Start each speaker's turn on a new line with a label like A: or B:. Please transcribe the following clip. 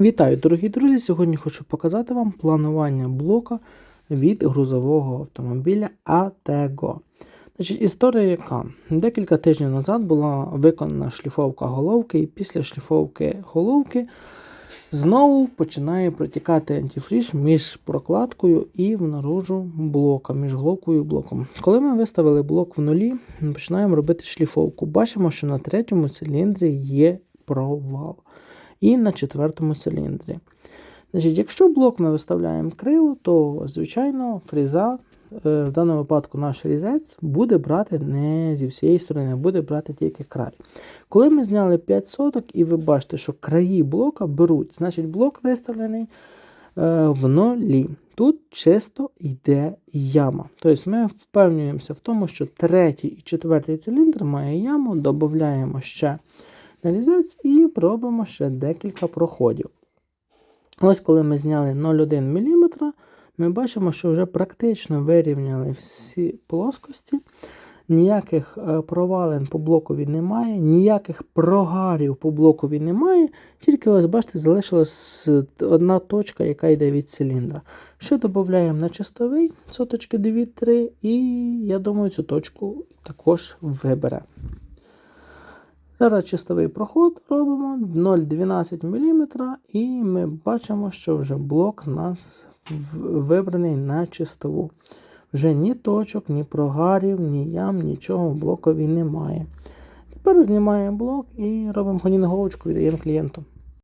A: Вітаю, дорогі друзі! Сьогодні хочу показати вам планування блока від грузового автомобіля ATGO. Значить, історія яка? Декілька тижнів назад була виконана шліфовка головки, і після шліфовки головки знову починає протікати антифріз між прокладкою і внаружу блока, між головкою і блоком. Коли ми виставили блок в нулі, починаємо робити шліфовку. Бачимо, що на третьому циліндрі є провал і на четвертому циліндрі. Значить, Якщо блок ми виставляємо криво, то, звичайно, фріза, е, в даному випадку наш різець, буде брати не зі всієї сторони, буде брати тільки край. Коли ми зняли 5 соток, і ви бачите, що краї блока беруть, значить блок виставлений е, в нолі. Тут чисто йде яма. Тобто ми впевнюємося в тому, що третій і четвертий циліндр має яму, додаємо ще на різець і робимо ще декілька проходів. Ось коли ми зняли 0,1 мм, ми бачимо, що вже практично вирівняли всі плоскості. Ніяких е, провалин по блокові немає, ніяких прогарів по блокові немає. Тільки ось, бачите, залишилась одна точка, яка йде від циліндра. Що додаємо на чистовий, соточки 2-3, і я думаю, цю точку також вибере. Зараз чистовий проход робимо 0,12 мм, і ми бачимо, що вже блок у нас вибраний на чистову. Вже ні точок, ні прогарів, ні ям, нічого в блокові немає. Тепер знімаємо блок і робимо гоніноголовочку, віддаємо клієнту.